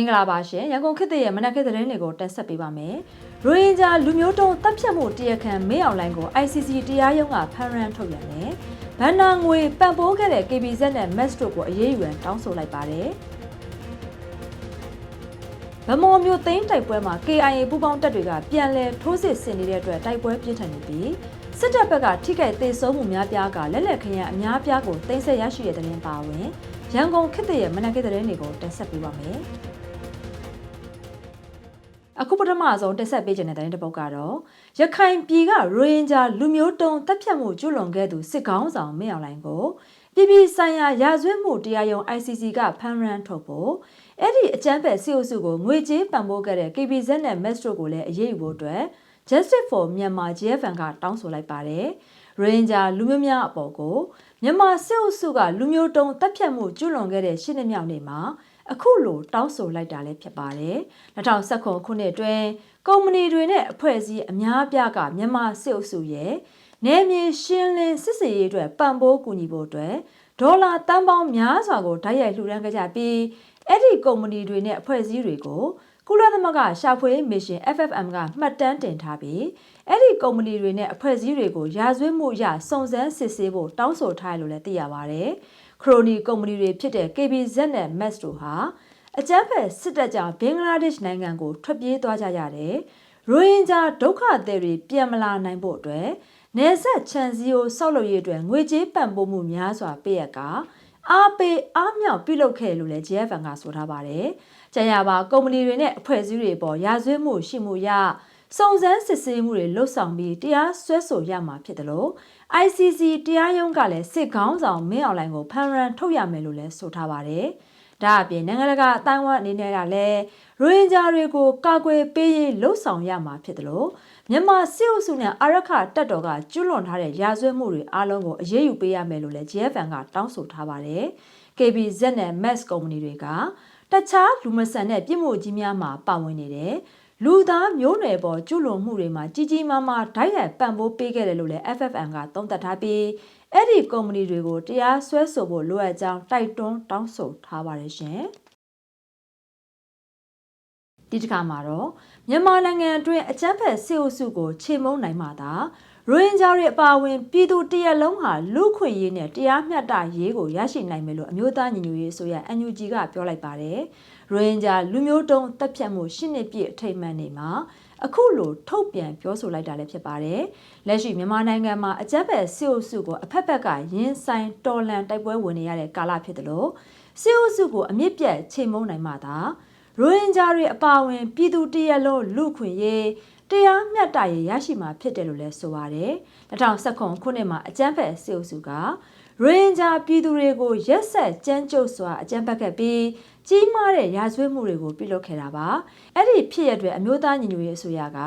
င်္ဂလာပါရှင်ရန်ကုန်ခေတ်သစ်ရဲ့မနက်ခင်းသတင်းတွေကိုတင်ဆက်ပေးပါမယ်ရိုဟင်ဂျာလူမျိုးတုံးတပ်ဖြတ်မှုတရားခံမင်းအောင်လိုင်းကို ICC တရားရုံးကဖမ်းရန်ထုတ်ပြန်တယ်ဘန်နာငွေပံ့ပိုးခဲ့တဲ့ KBZ နဲ့ MES တို့ကိုအရေးယူရန်တောင်းဆိုလိုက်ပါတယ်ဗမော်မျိုးသိန်းတိုက်ပွဲမှာ KIA ပူးပေါင်းတပ်တွေကပြန်လည်ထိုးစစ်ဆင်နေတဲ့အတွက်တိုက်ပွဲပြင်းထန်နေပြီးစစ်တပ်ဘက်ကထိခိုက်ဒေဆုံးမှုများပြားကလက်လက်ခရံအများပြားကိုတင်ဆက်ရရှိတဲ့တဲ့ရင်ပါဝင်ရန်ကုန်ခေတ်သစ်ရဲ့မနက်ခင်းသတင်းတွေကိုတင်ဆက်ပေးပါမယ်။ အခုပထမဆုံးတင်ဆက်ပေးခြင်းတဲ့သတင်းတစ်ပုဒ်ကတော့ရခိုင်ပြည်ကရိုဟင်ဂျာလူမျိုးတုံးတပ်ဖြတ်မှုကျူးလွန်ခဲ့သူစစ်ကောင်းဆောင်မင်းအောင်လှိုင်ကိုပြည်ပြည်ဆိုင်ရာရာဇဝတ်မှုတရားရုံး ICC ကဖမ်းရန်ထုတ်ဖို့အဲ့ဒီအကြမ်းဖက်စီအုပ်စုကိုငွေကြေးပံ့ပိုးခဲ့တဲ့ KBZ နဲ့ Metro ကိုလည်းအရေးယူဖို့အတွက် Justice for Myanmar GFN ကတောင်းဆိုလိုက်ပါတယ်။ရိုဟင်ဂျာလူမျိုးများအပေါ်ကိုမြန်မာစစ်အုပ်စုကလူမျိုးတုံးတပ်ဖြတ်မှုကျူးလွန်ခဲ့တဲ့ရှစ်နှစ်မြောက်နေ့မှာ အခုလိုတောင်းဆိုလိုက်တာလည်းဖြစ်ပါတယ်။2019ခုနှစ်အတွင်းကုမ္ပဏီတွေနဲ့အဖွဲ့အစည်းအများပြားကမြန်မာစစ်အုပ်စုရဲ့နယ်မြေရှင်းလင်းစစ်စေးရေးအတွက်ပံ့ပိုးကူညီဖို့အတွက်ဒေါ်လာတန်ပေါင်းများစွာကိုဓာတ်ရိုက်လှူဒန်းခဲ့ကြပြီးအဲ့ဒီကုမ္ပဏီတွေနဲ့အဖွဲ့အစည်းတွေကိုကုလသမဂ္ဂရှာဖွေမစ်ရှင် FFM ကမှတ်တမ်းတင်ထားပြီးအဲ့ဒီကုမ္ပဏီတွေနဲ့အဖွဲ့အစည်းတွေကိုရာဇဝတ်မှုရစုံစမ်းစစ်ဆေးဖို့တောင်းဆိုထားတယ်လို့လည်းသိရပါဗျ။ ခရိုနီကုမ္ပဏီတွေဖြစ်တဲ့ KBZ နဲ့ MES တို့ဟာအကြမ်းဖက်စစ်တပ်ကြောင့်ဘင်္ဂလားဒေ့ရှ်နိုင်ငံကိုထွက်ပြေးသွားကြရတယ်။ရိုဟင်ဂျာဒုက္ခသည်တွေပြန်မလာနိုင်ဖို့အတွက်နေဆက်ချန်စီကိုဆောက်လုပ်ရေးအတွက်ငွေကြေးပံ့ပိုးမှုများစွာပေးရကအားပေးအားမြောက်ပြုလုပ်ခဲ့လို့လည်း JFN ကဆိုထားပါတယ်။ကြံရပါကုမ္ပဏီတွေနဲ့အဖွဲ့အစည်းတွေပေါ်ရာဇဝတ်မှုရှိမှုရစုံစမ်းစစ်ဆေးမှုတွေလှုပ်ဆောင်ပြီးတရားစွဲဆိုရမှာဖြစ်တယ်လို့ ICC တရားရုံးကလည်းစစ်ကောင်းဆောင်မင်းအောင်လှိုင်ကိုဖမ်းရန်ထုတ်ရမယ်လို့လည်းဆိုထားပါတယ်။ဒါအပြင်နိုင်ငံတကာအတိုင်းအဝန်းအနေနဲ့ကလည်းရိုဟင်ဂျာတွေကိုကာကွယ်ပေးရေးလှုပ်ဆောင်ရမှာဖြစ်တယ်လို့မြန်မာစစ်အုပ်စုနဲ့အာရခတပ်တော်ကကျွလွန်ထားတဲ့ရာဇဝတ်မှုတွေအားလုံးကိုအရေးယူပေးရမယ်လို့လည်း JFN ကတောင်းဆိုထားပါတယ်။ KBZ နဲ့ MES ကုမ္ပဏီတွေကတခြားလူမဆန်တဲ့ပြည်မှုကြီးများမှာပါဝင်နေတယ် လူသားမျိုးနွယ်ပေါ်ကျူးလွန်မှုတွေမှာကြီးကြီးမားမားဓာတ်ရိုက်ပံ့ပိုးပေးခဲ့တယ်လို့လည်း FFN ကသုံးသပ်ထားပြီးအဲ့ဒီကုမ္ပဏီတွေကိုတရားစွဲဆိုဖို့လိုအပ်ကြောင်းတိုက်တွန်းတောင်းဆိုထားပါတယ်ရှင်။ဒီတစ်ခါမှာတော့မြန်မာနိုင်ငံအတွင်းအကြမ်းဖက်စစ်အုပ်စုကိုခြေမုံနိုင်မှသာရိုဟင်ဂျာတွေအပါအဝင်ပြည်သူတရက်လုံးဟာလူခွင့်ရေးနဲ့တရားမျှတရေးကိုရရှိနိုင်မယ်လို့အမျိုးသားညီညွတ်ရေးဆိုရ NUG ကပြောလိုက်ပါတယ်။ ရိုဟင်ဂျာလူမျိုးတုံးတပ်ဖြတ်မှုရှစ်နှစ်ပြည့်အထိမ်းအမှတ်နေ့မှာအခုလိုထုတ်ပြန်ပြောဆိုလိုက်တာလည်းဖြစ်ပါတယ်။လက်ရှိမြန်မာနိုင်ငံမှာအကြမ်းဖက်စစ်အုပ်စုကိုအဖက်ဖက်ကရင်ဆိုင်တော်လှန်တိုက်ပွဲဝင်နေရတဲ့ကာလဖြစ်တယ်လို့စစ်အုပ်စုကိုအမြင့်ပြတ်ချိန်မုံနိုင်မှသာရိုဟင်ဂျာတွေအပါအဝင်ပြည်သူတရက်လုံးလူခွင့်ရေးတရားမျှတရေးရရှိမှာဖြစ်တယ်လို့လည်းဆိုပါတယ်။2019ခုနှစ်မှာအကြမ်းဖက်စစ်အုပ်စုက ရိုဟင်ဂျာပြည်သူတွေကိုရက်ဆက်ကြမ်းကြုတ်စွာအကြမ်းဖက်ခဲ့ပြီးကြီးမားတဲ့ရာဇဝတ်မှုတွေကိုပြုလုပ်ခဲ့တာပါ။အဲ့ဒီဖြစ်ရတဲ့အမျိုးသားညီညွတ်ရေးအစိုးရက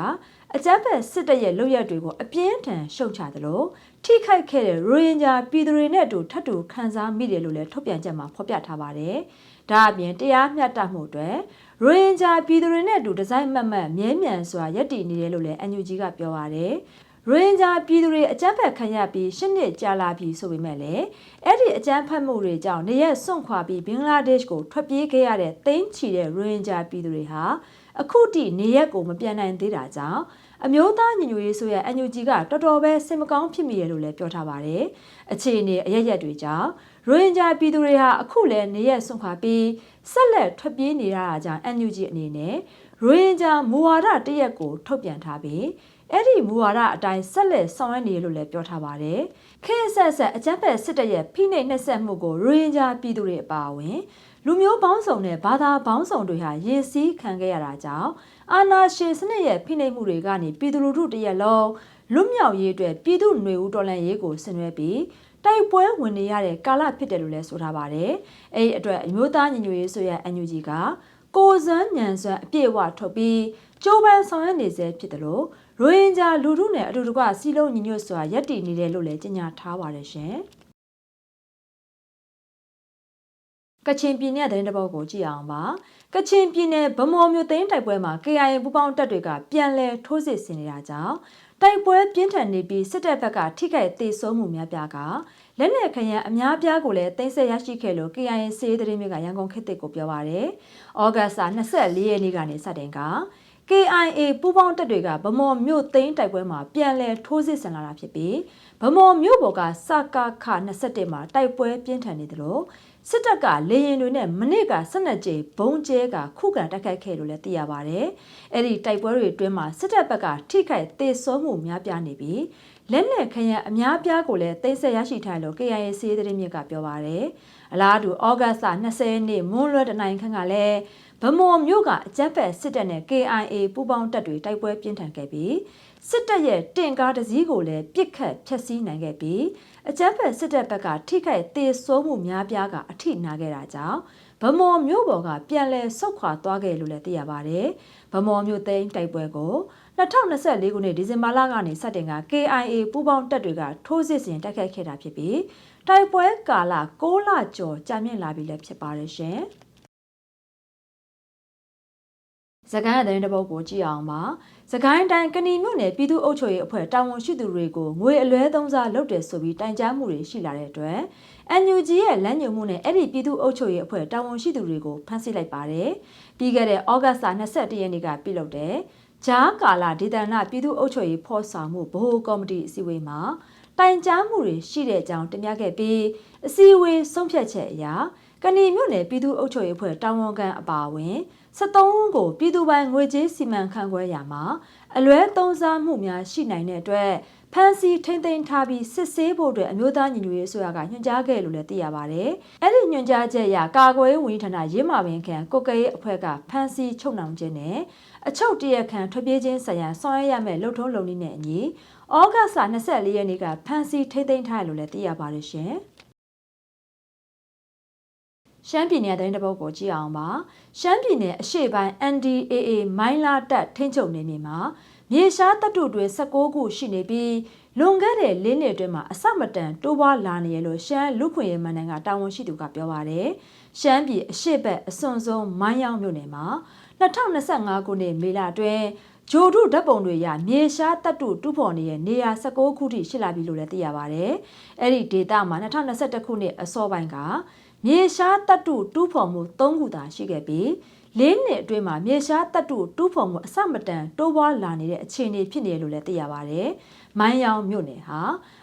အကြမ်းဖက်စစ်တပ်ရဲ့လုပ်ရက်တွေကိုအပြင်းထန်ရှုံချသလိုထိခိုက်ခဲ့တဲ့ရိုဟင်ဂျာပြည်သူတွေနဲ့အတူထပ်တူခံစားမိတယ်လို့လည်းထုတ်ပြန်ချက်မှာဖော်ပြထားပါတယ်။ဒါအပြင်တရားမျှတမှုအတွက်ရိုဟင်ဂျာပြည်သူတွေနဲ့အတူဒီဇိုင်းမှတ်မှတ်မြဲမြံစွာရပ်တည်နေတယ်လို့လည်း NUG ကပြောပါတယ်။ ရိုဟင်ဂျာပြည်သူတွေအကြမ်းဖက်ခံရပြီးရှစ်နှစ်ကြာလာပြီဆိုပေမဲ့လည်းအဲ့ဒီအကြမ်းဖက်မှုတွေကြောင့်နေရက်စွန့်ခွာပြီးဘင်္ဂလားဒေ့ရှ်ကိုထွက်ပြေးခဲ့ရတဲ့သိန်းချီတဲ့ရိုဟင်ဂျာပြည်သူတွေဟာအခုထိနေရက်ကိုမပြန်နိုင်သေးတာကြောင့်အမျိုးသားညီညွတ်ရေးဆိုရ NUG ကတော်တော်ပဲစိတ်မကောင်းဖြစ်မိရလို့လည်းပြောထားပါတယ်။အခြေအနေအရရက်တွေကြောင့်ရိုဟင်ဂျာပြည်သူတွေဟာအခုလည်းနေရက်စွန့်ခွာပြီးဆက်လက်ထွက်ပြေးနေရတာကြောင့် NUG အနေနဲ့ရိုဟင်ဂျာမူဝါဒတရက်ကိုထုတ်ပြန်ထားပြီး အဲ့ဒီမူဝါဒအတိုင်းဆက်လက်ဆောင်ရွက်နေလို့လည်းပြောထားပါတယ်။ခေတ်ဆက်ဆက်အကြမ်းဖက်စစ်တပ်ရဲ့ဖိနှိပ်နှက်ဆက်မှုကိုရိုဟင်ဂျာပြည်သူတွေအပါအဝင်လူမျိုးပေါင်းစုံနဲ့ဘာသာပေါင်းစုံတွေဟာရည်စည်းခံခဲ့ရတာကြောင့်အာဏာရှင်စနစ်ရဲ့ဖိနှိပ်မှုတွေကနေပြည်သူလူထုတရက်လုံးလွတ်မြောက်ရေးအတွက်ပြည်သူ့ຫນွေဦးတော်လှန်ရေးကိုဆင်နွှဲပြီးတိုက်ပွဲဝင်နေရတဲ့ကာလဖြစ်တယ်လို့လည်းဆိုထားပါတယ်။အဲဒီအတွက်အမျိုးသားညီညွတ်ရေးဆိုရ NUG ကကိုစွမ်းညံစွမ်းအပြည့်အဝထုတ်ပြီးကြိုးပမ်းဆောင်ရွက်နေစေဖြစ်တယ်လို့ ရိုဟင်ဂျာလူထုနဲ့အတူတကွစီလုံးညီညွတ်စွာရပ်တည်နေတယ်လို့လည်းကြေညာထားပါတယ်ရှင်။ကချင်ပြည်နယ်သတင်းတပုတ်ကိုကြည့်အောင်ပါကချင်ပြည်နယ်ဗမော်မြို့သိန်းတိုက်ပွဲမှာ KIA ပူးပေါင်းတပ်တွေကပြန်လည်ထိုးစစ်ဆင်နေတာကြောင့်တိုက်ပွဲပြင်းထန်နေပြီးစစ်တပ်ဘက်ကထိခိုက်ဒေဆုံးမှုများပြားကလက်နက်ခရံအများပြားကိုလည်းတင်ဆက်ရရှိခဲ့လို့ KIA စေးသတင်းတွေကရန်ကုန်ခေတ်သစ်ကိုပြောပါရယ်။ဩဂတ်စ်24ရက်နေ့ကနေစတင်က KIA ပူးပေါင်းတပ်တွေကဗမော်မြို့သိမ်းတိုက်ပွဲမှာပြန်လည်ထိုးစစ်ဆင်လာတာဖြစ်ပြီးဗမော်မြို့ပေါ်ကစကာခ21မှာတိုက်ပွဲပြင်းထန်နေတယ်လို့စစ်တပ်ကလေရင်တွေနဲ့မနစ်က12ကြိမ်ဘုံကျဲကခုခံတိုက်ခိုက်ခဲ့လို့လည်းသိရပါဗျ။အဲ့ဒီတိုက်ပွဲတွေအတွင်းမှာစစ်တပ်ဘက်ကထိခိုက်ဒေဆုံးမှုများပြားနေပြီးလက်နက်ခရံအများပြားကိုလည်းသိမ်းဆည်းရရှိထားလို့ KIA စီးသတင်းမြစ်ကပြောပါဗျ။အလားတူဩဂတ်စ်လ20ရက်နေ့မွန်းလွဲတနိုင်ခန့်ကလည်း ဗမော်မြို့ကအကြမ်းဖက်စစ်တပ်နဲ့ KIA ပူးပေါင်းတပ်တွေတိုက်ပွဲပြင်းထန်ခဲ့ပြီးစစ်တပ်ရဲ့တင်ကားတစ်စီးကိုလည်းပြစ်ခတ်ဖျက်ဆီးနိုင်ခဲ့ပြီးအကြမ်းဖက်စစ်တပ်ဘက်ကထိခိုက်ဒေဆုံးမှုများပြားကအထိနာခဲ့တာကြောင့်ဗမော်မြို့ပေါ်ကပြန်လည်ဆုတ်ခွာသွားခဲ့လို့လည်းသိရပါတယ်။ဗမော်မြို့သိမ်းတိုက်ပွဲကို2024ခုနှစ်ဒီဇင်ဘာလကနေစတင်က KIA ပူးပေါင်းတပ်တွေကထိုးစစ်ဆင်တိုက်ခိုက်ခဲ့တာဖြစ်ပြီးတိုက်ပွဲကာလ6လကျော်ကြာမြင့်လာပြီလည်းဖြစ်ပါတယ်ရှင်။ စကိုင်းအသတင်းတစ်ပုဒ်ကိုကြည့်အောင်ပါစကိုင်းတိုင်းကဏီမြို့နယ်ပြည်သူ့အုပ်ချုပ်ရေးအဖွဲ့တာဝန်ရှိသူတွေကိုငွေအလွဲသုံးစားလုပ်တယ်ဆိုပြီးတိုင်ကြားမှုတွေရှိလာတဲ့အတွက် NUG ရဲ့လမ်းညွှန်မှုနဲ့အဲ့ဒီပြည်သူ့အုပ်ချုပ်ရေးအဖွဲ့တာဝန်ရှိသူတွေကိုဖမ်းဆီးလိုက်ပါတယ်ပြီးခဲ့တဲ့ဩဂတ်စ်လ22ရက်နေ့ကပြုလုပ်တဲ့ဂျားကာလာဒေသနာပြည်သူ့အုပ်ချုပ်ရေးဖော်ဆောင်မှုဗဟိုကော်မတီအစည်းအဝေးမှာတိုင်ကြားမှုတွေရှိတဲ့အကြောင်းတင်ပြခဲ့ပြီးအစည်းအဝေးဆုံးဖြတ်ချက်အရကဏီမြို့နယ်ပြည်သူ့အုပ်ချုပ်ရေးအဖွဲ့တာဝန်ခံအပါအဝင် 73ဦးကိုပြည်သူပိုင်ငွေကြေးစီမံခန့်ခွဲရာမှာအလွဲသုံးစားမှုများရှိနိုင်တဲ့အတွက်ဖန်စီထိမ့်သိမ်းထားပြီးစစ်ဆေးဖို့အတွက်အမျိုးသားညီညွတ်ရေးအစိုးရကညွှန်ကြားခဲ့လို့လည်းသိရပါဗျ။အဲ့ဒီညွှန်ကြားချက်အရကာကွယ်ရေးဝန်ကြီးဌာနရေးမာပင်ခံကိုကရေးအဖွဲ့ကဖန်စီချုပ်နှောင်ခြင်းနဲ့အချုပ်တရခံထွက်ပြေးခြင်းဆိုင်ရာဆောင်ရွက်ရမယ့်လှုပ်ထုံးလုပ်နည်းနဲ့အညီဩဂတ်စ်24ရက်နေ့ကဖန်စီထိမ့်သိမ်းထားရလို့လည်းသိရပါတယ်ရှင်။ ရှမ်းပြည်နယ်သတင်းတပုတ်ကိုကြည့်အောင်ပါရှမ်းပြည်နယ်အရှေ့ပိုင်း NDAA မိုင်းလာတက်ထိန်းချုပ်နေမြေမှာမြေရှားတပ်တုတွေ16ခုရှိနေပြီးလွန်ခဲ့တဲ့လေးနှစ်အတွင်းမှာအစမတန်တိုးပွားလာနေရလို့ရှမ်းလူခွင့်ရေးမန်နိုင်ငံတာဝန်ရှိသူကပြောပါတယ်ရှမ်းပြည်အရှေ့ဘက်အစွန်ဆုံးမိုင်းရောက်မြို့နယ်မှာ2025ခုနှစ်မေလအတွင်းဂျိုဒုဓာတ်ပုံတွေရမြေရှားတပ်တုတူးဖော်နေတဲ့နေရာ16ခုထိရှိလာပြီလို့လည်းသိရပါတယ်။အဲ့ဒီဒေတာမှာ2021ခုနှစ်အစောပိုင်းက မြေရှားတပ်တုတူးဖော်မှု၃ခုသာရှိခဲ့ပြီးလေးနှစ်အတွင်းမှာမြေရှားတပ်တုတူးဖော်မှုအစမတန်တိုးပွားလာနေတဲ့အခြေအနေဖြစ်နေလို့လည်းသိရပါဗျ။မိုင်းယောင်မြို့နယ်ဟာ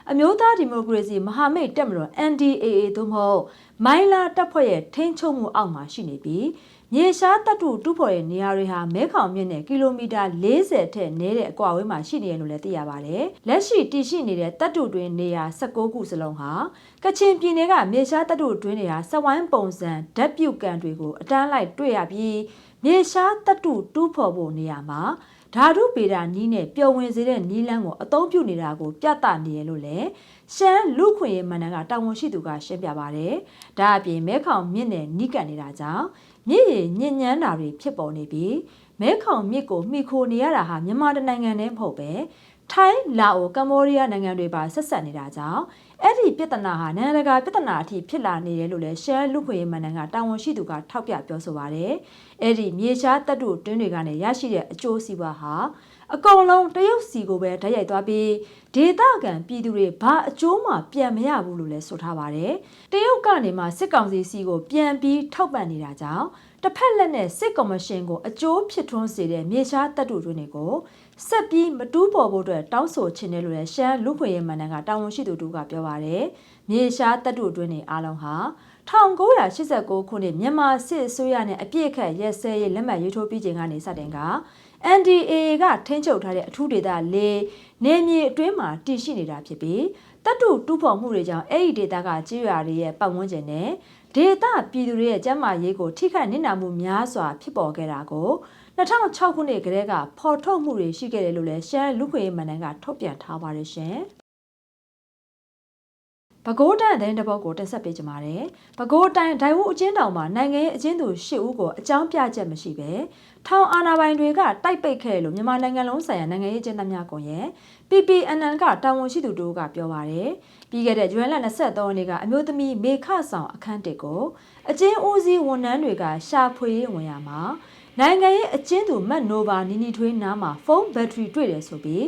အမျိုးသားဒီမိုကရေစီမဟာမိတ်တပ်မတော် NDAA သို့မဟုတ်မိုင်းလာတပ်ဖွဲ့ရဲ့ထိန်းချုပ်မှုအောက်မှာရှိနေပြီး မြေရှားတပ်တုတူးဖော်တဲ့နေရာတွေဟာမဲခေါင်မြစ်နဲ့ကီလိုမီတာ40ထက်နည်းတဲ့အကွာအဝေးမှာရှိနေရလို့လည်းသိရပါတယ်။လက်ရှိတည်ရှိနေတဲ့တပ်တုတွင်နေရာ16ခုစလုံးဟာကချင်ပြည်နယ်ကမြေရှားတပ်တုတွင်နေရာစဝိုင်းပုံစံဓာတ်ပြုတ်ကန်တွေကိုအတန်းလိုက်တွေ့ရပြီးမြေရှားတပ်တုတူးဖော်ဖို့နေရာမှာဓာတုပေတာနီးနဲ့ပျော်ဝင်စေတဲ့နီးလန်းကိုအသုံးပြုနေတာကိုပြသနေရလို့လေ ရှမ်းလူခွင့်ရေးမန္တန်ကတာဝန်ရှိသူကရှင်းပြပါတယ်။ဒါအပြင်မဲခေါင်မြင့်နဲ့နီးကပ်နေတာကြောင့်မြစ်ရည်ညဉ့်ညမ်းတာတွေဖြစ်ပေါ်နေပြီးမဲခေါင်မြစ်ကိုမှီခိုနေရတာဟာမြန်မာနိုင်ငံနဲ့မဟုတ်ပဲထိုင်းလာအိုကမ္ဘောဒီးယားနိုင်ငံတွေပါဆက်ဆက်နေတာကြောင့်အဲ့ဒီပြဿနာဟာနိုင်ငံတကာပြဿနာအထိဖြစ်လာနေတယ်လို့လည်းရှမ်းလူခွေမန်နန်ကတာဝန်ရှိသူကထောက်ပြပြောဆိုပါတယ်။အဲ့ဒီမြေရှားတပ်တုတွင်းတွေကနေရရှိတဲ့အကျိုးစီးပွားဟာ အကုန်လုံးတရုတ်စီကိုပဲဓာတ်ရိုက်သွားပြီးဒေသခံပြည်သူတွေဘာအကျိုးမှပြန်မရဘူးလို့လည်းဆိုထားပါတယ်။တရုတ်ကနေမှစစ်ကောင်စီစီကိုပြန်ပြီးထောက်ပံ့နေတာကြောင့်တစ်ဖက်လက်နဲ့စစ်ကော်မရှင်ကိုအကျိုးဖြစ်ထွန်းစေတဲ့မြေရှားတပ်တုတွင်းတွေကိုဆက်ပြီးမတူးပေါ်ဖို့အတွက်တောင်းဆိုချင်တယ်လို့လည်းရှမ်းလူခွေရေးမန်နန်ကတာဝန်ရှိသူတို့ကပြောပါတယ်။မြေရှားတပ်တုတွင်းတွေအားလုံးဟာ 1989ခုနှစ်မြန်မာစစ်အစိုးရနဲ့အပြစ်ခတ်ရက်စဲရေးလက်မှတ်ရေးထိုးပြီးချိန်ကနေစတင်က NDAA ကထိန်းချုပ်ထားတဲ့အထူးဒေသ၄နေမြေအတွင်းမှာတည်ရှိနေတာဖြစ်ပြီးတပ်တုတူးဖော်မှုတွေကြောင့်အဲ့ဒီဒေသကကြေးရွာတွေရဲ့ပတ်ဝန်းကျင်နဲ့ဒေသပြည်သူတွေရဲ့ကျန်းမာရေးကိုထိခိုက်နစ်နာမှုများစွာဖြစ်ပေါ်ခဲ့တာကို2006ခုနှစ်ကတည်းကဖော်ထုတ်မှုတွေရှိခဲ့တယ်လို့လည်းရှမ်းလူခွေမန်နန်ကထုတ်ပြန်ထားပါတယ်ရှင်။ ပဲခူးတန်တဲ့တပုတ်ကိုတက်ဆက်ပေးကြပါတယ်။ပဲခူးတိုင်းဒိုင်ဝူအချင်းတောင်မှာနိုင်ငံရေးအချင်းသူ၈ဦးကိုအကြောင်းပြချက်မရှိပဲထောင်အာဏာပိုင်တွေကတိုက်ပိတ်ခဲ့လို့မြန်မာနိုင်ငံလုံးဆိုင်ရာနိုင်ငံရေးအကျဉ်းသားများကွန်ရက် PPNN ကတာဝန်ရှိသူတို့ကပြောပါတယ်။ပြီးခဲ့တဲ့ဇွန်လ23ရက်နေ့ကအမျိုးသမီးမေခဆောင်အခန်းတစ်ကိုအချင်းဦးစီးဝန်ထမ်းတွေကရှာဖွေရေးဝင်ရမှာနိုင်ငံရေးအကျဉ်းသူမတ်နိုဘာနီနီထွေးနားမှာဖုန်းဘက်ထရီတွေ့တယ်ဆိုပြီး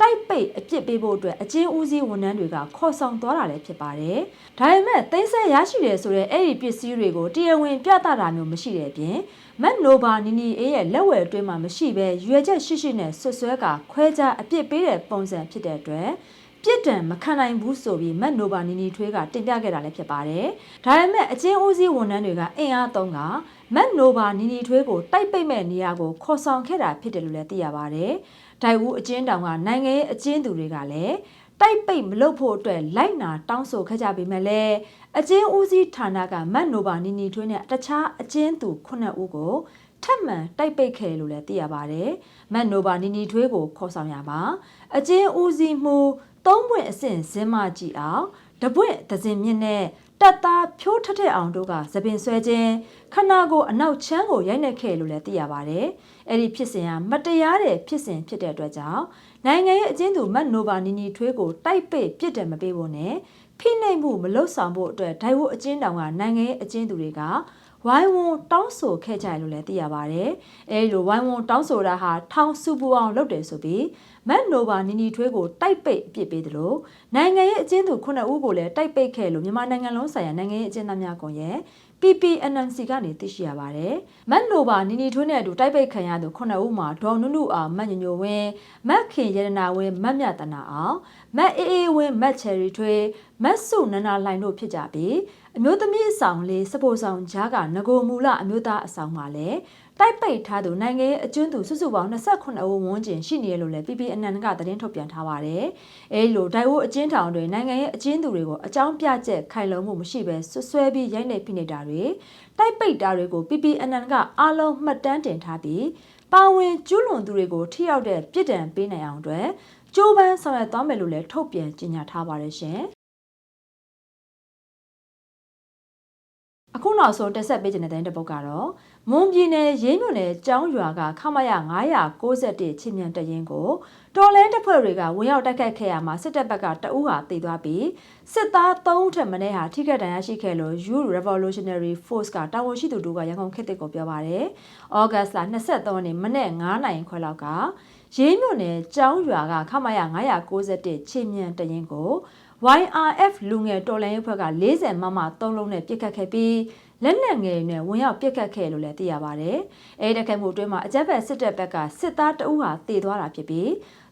တိုက်ပိတ်အပြစ်ပေးဖို့အတွက်အချင်းဦးစီးဝန်ထမ်းတွေကခေါ်ဆောင်သွားတာလည်းဖြစ်ပါတယ်။ဒါပေမဲ့သိန်းဆက်ရရှိတယ်ဆိုတဲ့အဲ့ဒီပစ္စည်းတွေကိုတရားဝင်ပြသတာမျိုးမရှိတဲ့အပြင်မတ်နိုဘာနီနီအေးရဲ့လက်ဝယ်အတွင်းမှာမရှိဘဲရွေချက်ရှိရှိနဲ့ဆွဆွဲကခွဲခြားအပြစ်ပေးတဲ့ပုံစံဖြစ်တဲ့အတွက် ပြစ်ဒဏ်မခံနိုင်ဘူးဆိုပြီးမတ်နိုဘာနီနီထွေးကတင်ပြခဲ့တာလည်းဖြစ်ပါတယ်။ဒါပေမဲ့အချင်းဦးစီးဝန်ထမ်းတွေကအင်အားသုံးကမတ်နိုဘာနီနီထွေးကိုတိုက်ပိတ်မဲ့နေရာကိုခေါ်ဆောင်ခဲ့တာဖြစ်တယ်လို့လည်းသိရပါတယ်။ဒိုင်ဦးအချင်းတောင်ကနိုင်ငံရေးအချင်းသူတွေကလည်းတိုက်ပိတ်မလုပ်ဖို့အတွက်လိုက်နာတောင်းဆိုခဲ့ကြပေမဲ့လည်းအချင်းဦးစီးဌာနကမတ်နိုဘာနီနီထွေးနဲ့တခြားအချင်းသူ9ဦးကိုထပ်မံတိုက်ပိတ်ခဲ့လို့လည်းသိရပါတယ်။မတ်နိုဘာနီနီထွေးကိုခေါ်ဆောင်ရမှာအချင်းဦးစီးမှု သုံးပွင့်အဆင့်ဇင်းမကြည့်အောင်တပွင့်သစင်မြင့်နဲ့တက်သားဖြိုးထက်ထက်အောင်တို့ကသပင်ဆွဲခြင်းခနာကိုအနောက်ချမ်းကိုရိုက်နှက်ခဲ့လို့လည်းသိရပါတယ်။အဲ့ဒီဖြစ်စဉ်ကမတရားတဲ့ဖြစ်စဉ်ဖြစ်တဲ့အတွက်ကြောင့်နိုင်ငံရဲ့အကျဉ်းသူမတ်နိုဘာနီနီထွေးကိုတိုက်ပိတ်ပြစ်တယ်မပေးဖို့နဲ့ဖိနှိပ်မှုမလုပ်ဆောင်ဖို့အတွက်ဒိုင်ဝတ်အကျဉ်းတောင်ကနိုင်ငံရဲ့အကျဉ်းသူတွေကဝိုင်းဝန်းတောင်းဆိုခဲ့ကြတယ်လို့လည်းသိရပါတယ်။အဲဒီလိုဝိုင်းဝန်းတောင်းဆိုတာဟာထောင်စုပူအောင်လုပ်တယ်ဆိုပြီး မတ်နိုဘာနီနီထွေးကိုတိုက်ပိတ်အပြစ်ပေးတယ်လို့နိုင်ငံရဲ့အကျဉ်းသူ9ဦးကိုလည်းတိုက်ပိတ်ခဲ့လို့မြန်မာနိုင်ငံလုံးဆိုင်ရာနိုင်ငံရဲ့အကျဉ်းသားများကွန်ရက် PPNNC ကနေသိရှိရပါတယ်။မတ်နိုဘာနီနီထွေးနဲ့အတူတိုက်ပိတ်ခံရသူ9ဦးမှာဒေါ်နုနုအောင်မတ်ညညိုဝင်းမတ်ခင်ရတနာဝင်းမတ်မြတနာအောင်မတ်အေးအေးဝင်းမတ်ချယ်ရီထွေးမတ်စုနန္နာလှိုင်တို့ဖြစ်ကြပြီးအမျိုးသမီးအဆောင်လေးစပိုဆောင်ကြားကငကိုမူလအမျိုးသားအဆောင်မှာလည်း တိုက်ပိတ်ထားသူနိုင်ငံရဲ့အကျွန်းသူစုစုပေါင်း28ဦးဝန်းကျင်ရှိနေရလို့လည်း PPNN ကသတင်းထုတ်ပြန်ထားပါတယ်။အဲလိုဒိုင်ဝိုအကျဉ်းထောင်တွေနိုင်ငံရဲ့အကျဉ်းသူတွေကိုအကြောင်းပြချက်ခိုင်လုံမှုမရှိဘဲဆွဆွဲပြီးရိုက်နှိပ်ဖိနှိပ်တာတွေတိုက်ပိတ်တာတွေကို PPNN ကအားလုံးမှတ်တမ်းတင်ထားပြီးပါဝင်ကျူးလွန်သူတွေကိုထိရောက်တဲ့ပြစ်ဒဏ်ပေးနိုင်အောင်အတွက်ကြိုးပမ်းဆောင်ရွက်သွားမယ်လို့လည်းထုတ်ပြန်ကြေညာထားပါတယ်ရှင်။အခုနောက်ဆုံးတက်ဆက်ပေးခြင်းတဲ့တဲ့ပုတ်ကတော့ မွန်ပြည်နယ်ရေးမြို့နယ်ကျောင်းရွာကခမရ991ချင်းမြန်တရင်ကိုတော်လဲတပ်ဖွဲ့တွေကဝင်ရောက်တိုက်ခတ်ခဲ့ရမှာစစ်တပ်ဘက်ကတအူးဟာတည်သွားပြီးစစ်သား3ဦးထက်မနည်းဟာထိခိုက်ဒဏ်ရာရှိခဲ့လို့ U Revolutionary Force ကတာဝန်ရှိသူတို့ကရန်ကုန်ခေတ်တစ်ကိုပြောပါတယ်။ဩဂတ်စ်လ23ရက်နေ့မနေ့9နိုင်ခွဲလောက်ကရေးမြို့နယ်ကျောင်းရွာကခမရ991ချင်းမြန်တရင်ကို YRF လူငယ်တော်လှန်ရေးအဖွဲ့က40မမ3လုံးနဲ့ပြစ်ခတ်ခဲ့ပြီး လက်နက်ငယ်တွေနဲ့ဝင်ရောက်ပြစ်ခတ်ခဲ့လို့လည်းသိရပါတယ်။အဲဒီတက်ခတ်မှုအတွင်းမှာအကြမ်းဖက်စစ်တပ်ဘက်ကစစ်သားတအုပ်ဟာတည်သွားတာဖြစ်ပြီး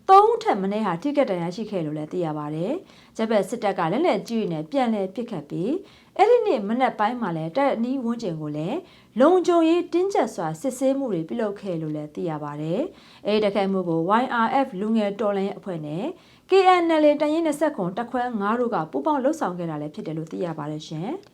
သုံးထက်မနေ့ဟာထိကက်တန်ရရှိခဲ့လို့လည်းသိရပါတယ်။ဂျပက်စစ်တပ်ကလက်လက်ကြီးနဲ့ပြန်လည်ပစ်ခတ်ပြီးအဲ့ဒီနေ့မနက်ပိုင်းမှာလည်းတပ်အနီးဝန်းကျင်ကိုလည်းလုံခြုံရေးတင်းကျပ်စွာစစ်ဆေးမှုတွေပြုလုပ်ခဲ့လို့လည်းသိရပါတယ်။အဲဒီတက်ခတ်မှုကို YRF လူငယ်တော်လှန်ရေးအဖွဲ့နဲ့ KNL တရင်20ခွန်တက်ခွဲ9တို့ကပူးပေါင်းလှုပ်ဆောင်ခဲ့တာလည်းဖြစ်တယ်လို့သိရပါတယ်ရှင်။